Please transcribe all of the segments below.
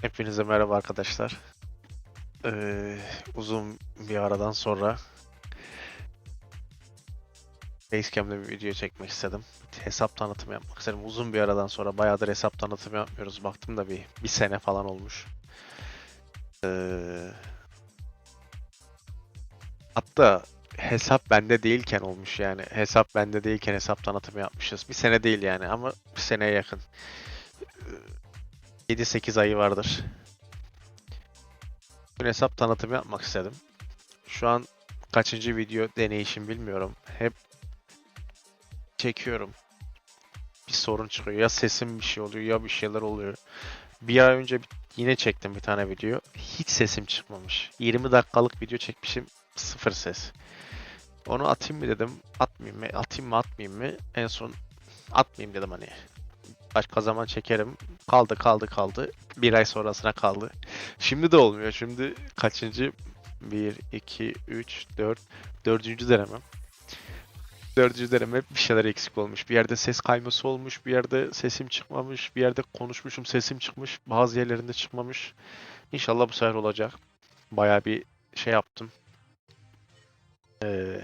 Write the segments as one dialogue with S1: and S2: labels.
S1: Hepinize merhaba arkadaşlar. Ee, uzun bir aradan sonra Basecam'de bir video çekmek istedim. Hesap tanıtımı yapmak istedim. Uzun bir aradan sonra bayağıdır hesap tanıtımı yapmıyoruz. Baktım da bir, bir sene falan olmuş. Ee, hatta hesap bende değilken olmuş yani. Hesap bende değilken hesap tanıtımı yapmışız. Bir sene değil yani ama bir seneye yakın. Ee, 7-8 ayı vardır. Bugün hesap tanıtımı yapmak istedim. Şu an kaçıncı video deneyişim bilmiyorum. Hep çekiyorum. Bir sorun çıkıyor. Ya sesim bir şey oluyor ya bir şeyler oluyor. Bir ay önce yine çektim bir tane video. Hiç sesim çıkmamış. 20 dakikalık video çekmişim. Sıfır ses. Onu atayım mı dedim. Atmayayım mı? Atayım mı atmayayım mı? En son atmayayım dedim hani. Başka zaman çekerim. Kaldı kaldı kaldı. Bir ay sonrasına kaldı. Şimdi de olmuyor. Şimdi kaçıncı? 1, 2, 3, 4. Dördüncü denemem. Dördüncü deneme hep bir şeyler eksik olmuş. Bir yerde ses kayması olmuş. Bir yerde sesim çıkmamış. Bir yerde konuşmuşum sesim çıkmış. Bazı yerlerinde çıkmamış. İnşallah bu sefer olacak. Bayağı bir şey yaptım. Ee,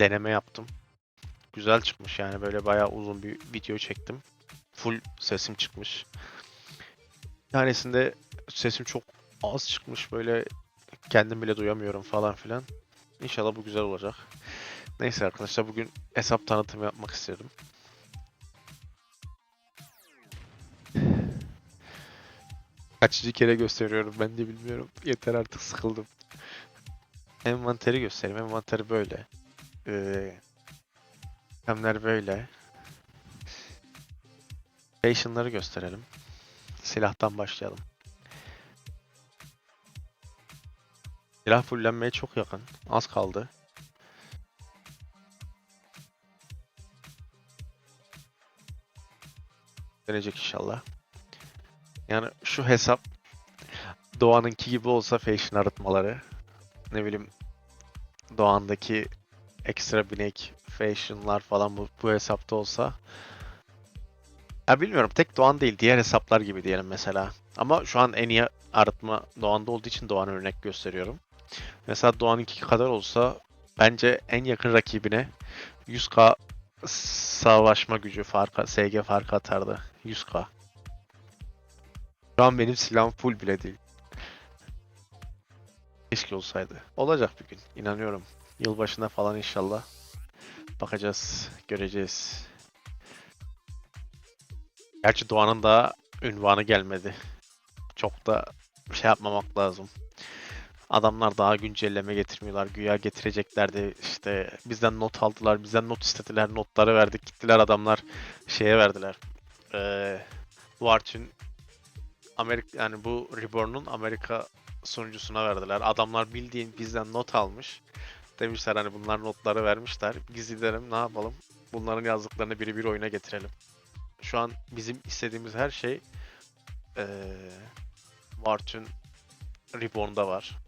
S1: deneme yaptım. Güzel çıkmış yani böyle bayağı uzun bir video çektim. Full sesim çıkmış. Bir tanesinde sesim çok az çıkmış böyle kendim bile duyamıyorum falan filan. İnşallah bu güzel olacak. Neyse arkadaşlar bugün hesap tanıtımı yapmak istedim. Kaçıncı kere gösteriyorum ben de bilmiyorum. Yeter artık sıkıldım. Envanteri göstereyim. Envanteri böyle. Ee, itemler böyle. Station'ları gösterelim. Silahtan başlayalım. Silah fullenmeye çok yakın. Az kaldı. Denecek inşallah. Yani şu hesap Doğan'ınki gibi olsa fashion arıtmaları. Ne bileyim Doğan'daki ekstra binek fashionlar falan bu, bu hesapta olsa. Ya bilmiyorum tek Doğan değil diğer hesaplar gibi diyelim mesela. Ama şu an en iyi arıtma Doğan'da olduğu için Doğan örnek gösteriyorum. Mesela Doğan'ınki kadar olsa bence en yakın rakibine 100k savaşma gücü farkı, SG farkı atardı. 100k. Şu an benim silahım full bile değil. Keşke olsaydı. Olacak bir gün. inanıyorum. Yılbaşına falan inşallah. Bakacağız. Göreceğiz. Gerçi Doğan'ın da ünvanı gelmedi. Çok da şey yapmamak lazım. Adamlar daha güncelleme getirmiyorlar. Güya getireceklerdi. İşte bizden not aldılar. Bizden not istediler. Notları verdik. Gittiler adamlar şeye verdiler. Ee, Wartune Amerika yani bu Reborn'un Amerika sunucusuna verdiler. Adamlar bildiğin bizden not almış. Demişler hani bunlar notları vermişler. Gizlilerim ne yapalım? Bunların yazdıklarını biri bir oyuna getirelim. Şu an bizim istediğimiz her şey ee, Wartune Reborn'da var.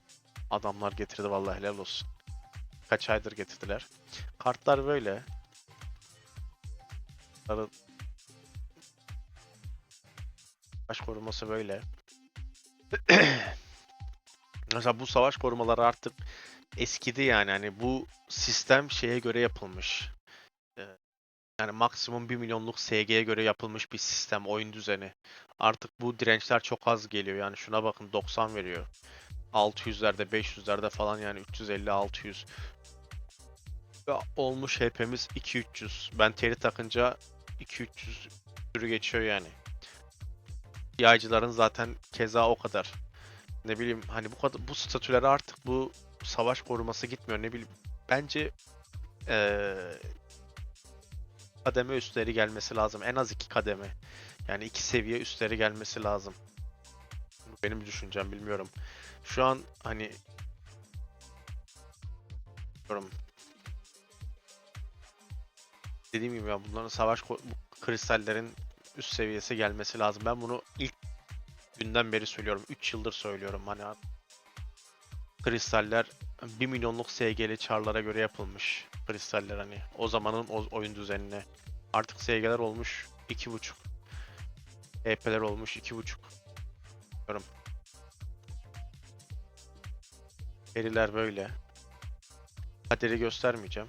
S1: Adamlar getirdi vallahi helal olsun. Kaç aydır getirdiler. Kartlar böyle. Savaş koruması böyle. Mesela bu savaş korumaları artık eskidi yani. Hani bu sistem şeye göre yapılmış. Ee, Yani maksimum 1 milyonluk SG'ye göre yapılmış bir sistem, oyun düzeni. Artık bu dirençler çok az geliyor. Yani şuna bakın 90 veriyor. 600'lerde, 500'lerde falan yani 350-600. Ve Olmuş HP'miz 2-300. Ben teri takınca 2-300 sürü geçiyor yani. Yaycıların zaten keza o kadar. Ne bileyim hani bu kadar bu statülere artık bu savaş koruması gitmiyor ne bileyim. Bence eee kademe üstleri gelmesi lazım. En az iki kademe. Yani iki seviye üstleri gelmesi lazım. Benim düşüncem bilmiyorum. Şu an hani bilmiyorum. Dediğim gibi ya bunların savaş bu kristallerin üst seviyesi gelmesi lazım. Ben bunu ilk günden beri söylüyorum. 3 yıldır söylüyorum. Hani kristaller 1 milyonluk SG'li çarlara göre yapılmış kristaller hani. O zamanın o oyun düzenine. Artık SG'ler olmuş 2.5. EP'ler olmuş 2.5. Bilmiyorum. Veriler böyle. Kaderi göstermeyeceğim.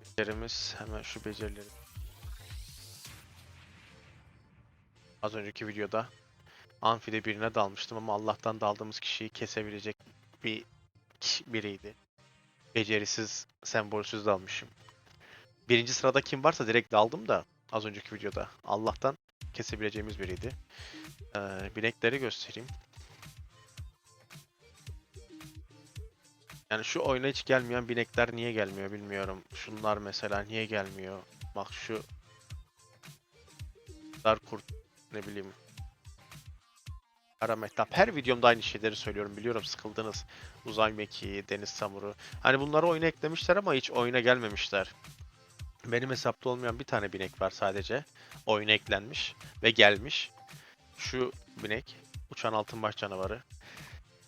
S1: Becerilerimiz hemen şu becerileri. Az önceki videoda amfide birine dalmıştım ama Allah'tan daldığımız kişiyi kesebilecek bir biriydi. Becerisiz, sembolsüz dalmışım. Birinci sırada kim varsa direkt daldım da az önceki videoda. Allah'tan kesebileceğimiz biriydi. Ee, binekleri göstereyim. Yani şu oyuna hiç gelmeyen binekler niye gelmiyor bilmiyorum. Şunlar mesela niye gelmiyor? Bak şu Dar kurt ne bileyim. Kara mehtap. Her videomda aynı şeyleri söylüyorum biliyorum sıkıldınız. Uzay mekiği, deniz samuru. Hani bunları oyuna eklemişler ama hiç oyuna gelmemişler. Benim hesapta olmayan bir tane binek var sadece. Oyuna eklenmiş ve gelmiş. Şu binek. Uçan altın baş canavarı.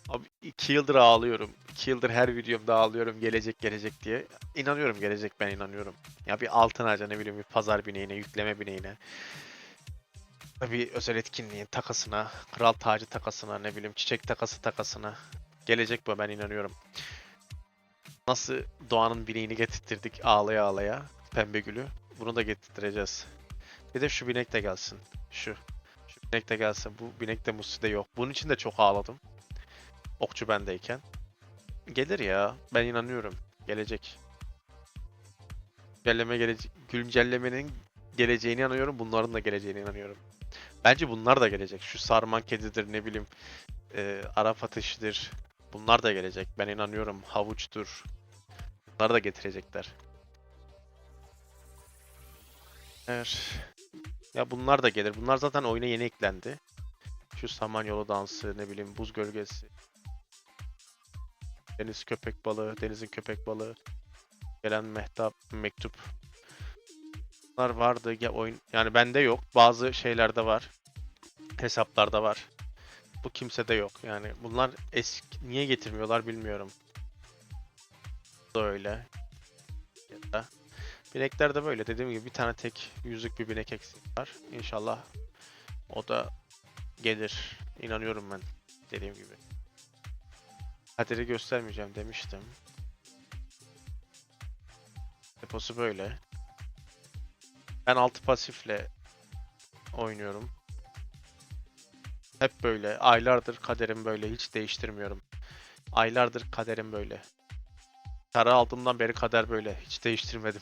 S1: Abi iki yıldır ağlıyorum. İki yıldır her videomda ağlıyorum gelecek gelecek diye. İnanıyorum gelecek ben inanıyorum. Ya bir altın ağaca ne bileyim bir pazar bineğine, yükleme bineğine. Bir özel etkinliğin takasına, kral tacı takasına, ne bileyim çiçek takası takasına. Gelecek bu ben inanıyorum. Nasıl doğanın bineğini getirttirdik ağlaya ağlaya. Pembe gülü. Bunu da getirttireceğiz. Bir de şu binek de gelsin. Şu. Şu binek de gelsin. Bu binek de Musi'de yok. Bunun için de çok ağladım. Okçu bendeyken. Gelir ya. Ben inanıyorum. Gelecek. Güncelleme gelecek. Güncellemenin geleceğine inanıyorum. Bunların da geleceğine inanıyorum. Bence bunlar da gelecek. Şu sarman kedidir ne bileyim. E, Arap ateşidir. Bunlar da gelecek. Ben inanıyorum. Havuçtur. Bunları da getirecekler. Eğer... Ya bunlar da gelir. Bunlar zaten oyuna yeni eklendi. Şu samanyolu dansı, ne bileyim buz gölgesi. Deniz köpek balığı, denizin köpek balığı. Gelen mehtap, mektup. Bunlar vardı ya oyun. Yani bende yok. Bazı şeylerde var. Hesaplarda var. Bu kimsede yok. Yani bunlar eski niye getirmiyorlar bilmiyorum. Bu da öyle. Ya da Binekler de böyle. Dediğim gibi bir tane tek yüzlük bir binek eksik var. İnşallah o da gelir. İnanıyorum ben. Dediğim gibi. Kaderi göstermeyeceğim demiştim. Deposu böyle. Ben altı pasifle oynuyorum. Hep böyle. Aylardır kaderim böyle. Hiç değiştirmiyorum. Aylardır kaderim böyle. Kara aldığımdan beri kader böyle. Hiç değiştirmedim.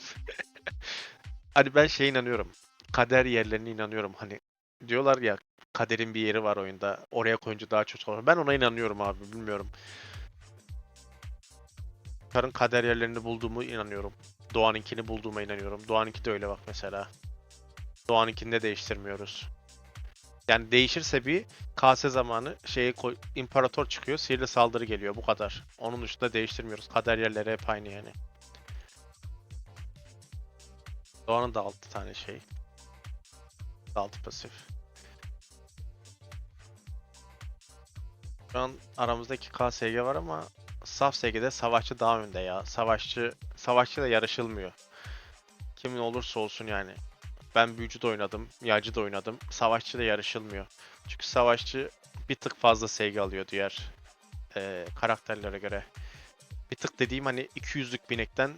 S1: hani ben şeye inanıyorum. Kader yerlerine inanıyorum. Hani diyorlar ya kaderin bir yeri var oyunda. Oraya koyunca daha çok olur. Ben ona inanıyorum abi. Bilmiyorum. Karın kader yerlerini bulduğumu inanıyorum. Doğan'ınkini bulduğuma inanıyorum. Doğan'ınki de öyle bak mesela. Doğan'ınkini de değiştirmiyoruz. Yani değişirse bir kase zamanı şeye koy, imparator çıkıyor, sihirli saldırı geliyor bu kadar. Onun dışında değiştirmiyoruz. Kader yerleri hep aynı yani. Doğan'ın da 6 tane şey. 6 pasif. Şu an aramızdaki KSG var ama saf SG'de savaşçı daha önde ya. Savaşçı savaşçıyla yarışılmıyor. Kimin olursa olsun yani. Ben büyücü de oynadım, yağcı da oynadım. Savaşçı da yarışılmıyor. Çünkü savaşçı bir tık fazla sevgi alıyor diğer eee, karakterlere göre. Bir tık dediğim hani 200'lük binekten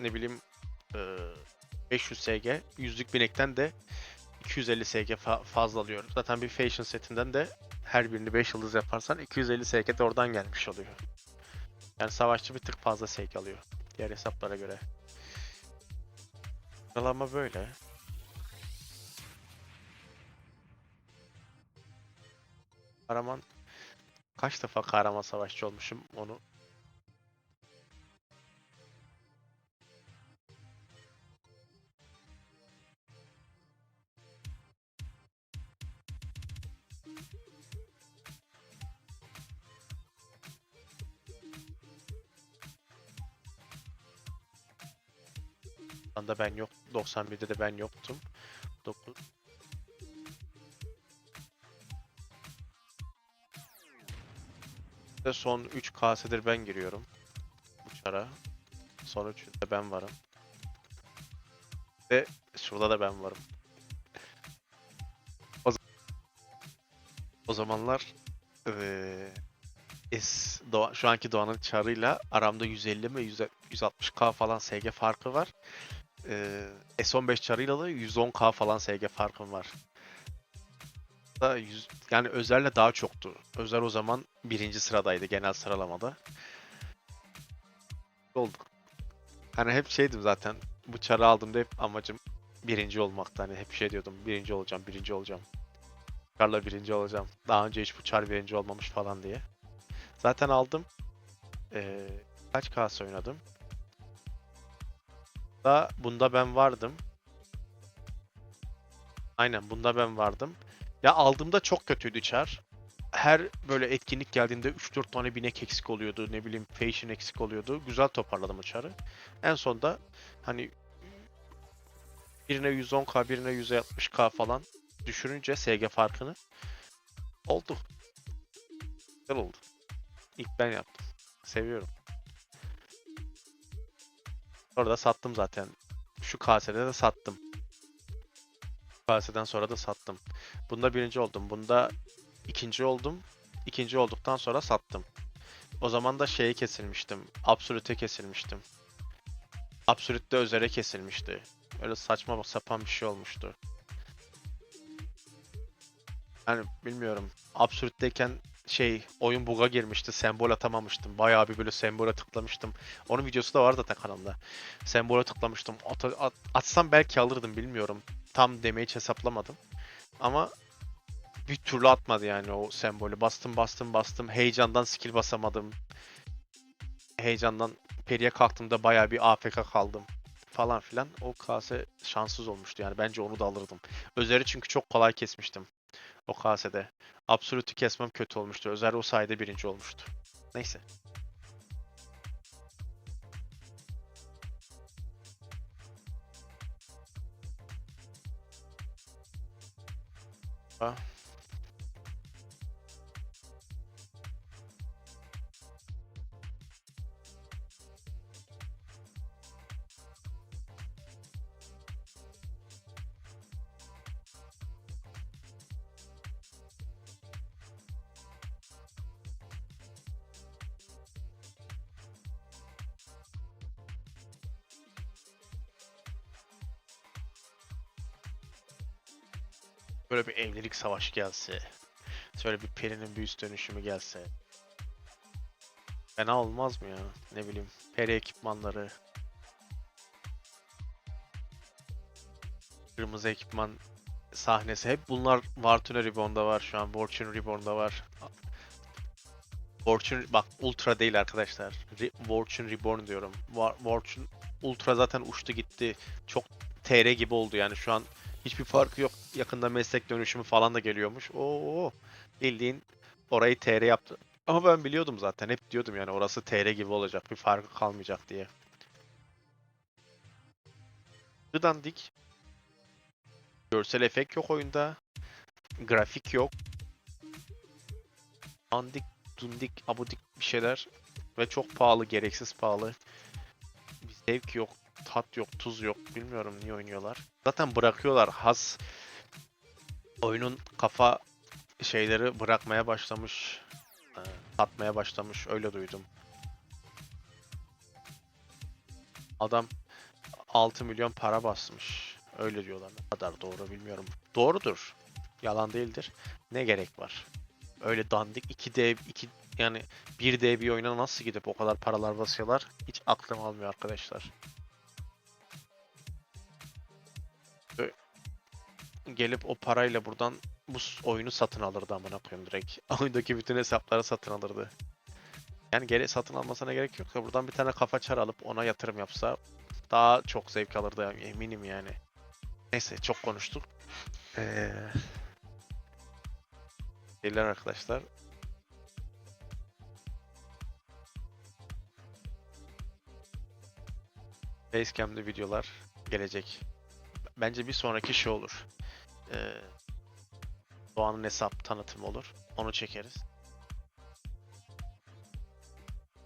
S1: ne bileyim eee, 500 SG, 100'lük binekten de 250 SG fa- fazla alıyor. Zaten bir fashion setinden de her birini 5 yıldız yaparsan 250 SG de oradan gelmiş oluyor. Yani savaşçı bir tık fazla SG alıyor diğer hesaplara göre. Sıralama böyle. Kahraman kaç defa kahraman savaşçı olmuşum onu anda ben yok 91'de de ben yoktum. 9 Ve son 3 kasedir ben giriyorum. Uçara. Son 3'ünde ben varım. Ve şurada da ben varım. O O zamanlar eee es Doğa- şu anki Doğan'ın çarıyla aramda 150 mi 100 160k falan SG farkı var. Eee S15 çarıyla da 110k falan SG farkım var. Da 100, yani Özer'le daha çoktu. Özer o zaman birinci sıradaydı genel sıralamada. Oldu. Hani hep şeydim zaten. Bu çarı aldığımda hep amacım birinci olmakta. Hani hep şey diyordum. Birinci olacağım, birinci olacağım. Çarla birinci olacağım. Daha önce hiç bu çar birinci olmamış falan diye. Zaten aldım. Ee, kaç kase oynadım? Da bunda ben vardım. Aynen bunda ben vardım. Ya aldığımda çok kötüydü çar. Her böyle etkinlik geldiğinde 3-4 tane binek eksik oluyordu. Ne bileyim fashion eksik oluyordu. Güzel toparladım çarı. En sonda hani birine 110k birine 160k falan düşürünce SG farkını oldu. Güzel oldu. İlk ben yaptım. Seviyorum. Orada sattım zaten. Şu kasede de sattım. Kaseden sonra da sattım. Bunda birinci oldum. Bunda ikinci oldum. İkinci olduktan sonra sattım. O zaman da şeye kesilmiştim. Absolute kesilmiştim. Absolute'de özere kesilmişti. Öyle saçma sapan bir şey olmuştu. Yani bilmiyorum. Absolute'deyken şey oyun bug'a girmişti. Sembol atamamıştım. Bayağı bir böyle sembole tıklamıştım. Onun videosu da var zaten kanalda. Sembole tıklamıştım. At- at- atsam belki alırdım bilmiyorum. Tam damage hesaplamadım. Ama bir türlü atmadı yani o sembolü. Bastım bastım bastım. Heyecandan skill basamadım. Heyecandan periye kalktığımda bayağı bir AFK kaldım. Falan filan. O kase şanssız olmuştu yani. Bence onu da alırdım. Özeri çünkü çok kolay kesmiştim. O kasede. Absolute'ü kesmem kötü olmuştu. Özer o sayede birinci olmuştu. Neyse. Ha. Böyle bir evlilik savaşı gelse. Şöyle bir perinin bir üst dönüşümü gelse. Fena olmaz mı ya? Ne bileyim. Peri ekipmanları. Kırmızı ekipman sahnesi. Hep bunlar Wartune Reborn'da var şu an. Fortune Reborn'da var. Fortune bak Ultra değil arkadaşlar. Re, Fortune Reborn diyorum. War, Fortune Ultra zaten uçtu gitti. Çok TR gibi oldu yani şu an hiçbir farkı yok. Yakında meslek dönüşümü falan da geliyormuş. Oo bildiğin orayı TR yaptı. Ama ben biliyordum zaten. Hep diyordum yani orası TR gibi olacak. Bir farkı kalmayacak diye. Dandik. Görsel efekt yok oyunda. Grafik yok. Andik, dundik, abudik bir şeyler. Ve çok pahalı, gereksiz pahalı. Bir zevk yok, tat yok, tuz yok. Bilmiyorum niye oynuyorlar. Zaten bırakıyorlar. Has oyunun kafa şeyleri bırakmaya başlamış. e, Tatmaya başlamış. Öyle duydum. Adam 6 milyon para basmış. Öyle diyorlar. Ne kadar doğru bilmiyorum. Doğrudur. Yalan değildir. Ne gerek var? Öyle dandik 2D 2 yani 1D bir oyuna nasıl gidip o kadar paralar basıyorlar? Hiç aklım almıyor arkadaşlar. Gelip o parayla buradan bu oyunu satın alırdı amına koyayım direkt. Oyundaki bütün hesapları satın alırdı. Yani geri satın almasına gerek yok da buradan bir tane kafa çar alıp ona yatırım yapsa daha çok zevk alırdı yani, eminim yani. Neyse çok konuştuk. Ee... Arkadaşlar. Basecamp'de videolar gelecek. Bence bir sonraki şey olur. Ee, Doğan'ın hesap tanıtımı olur. Onu çekeriz.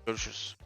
S1: Görüşürüz.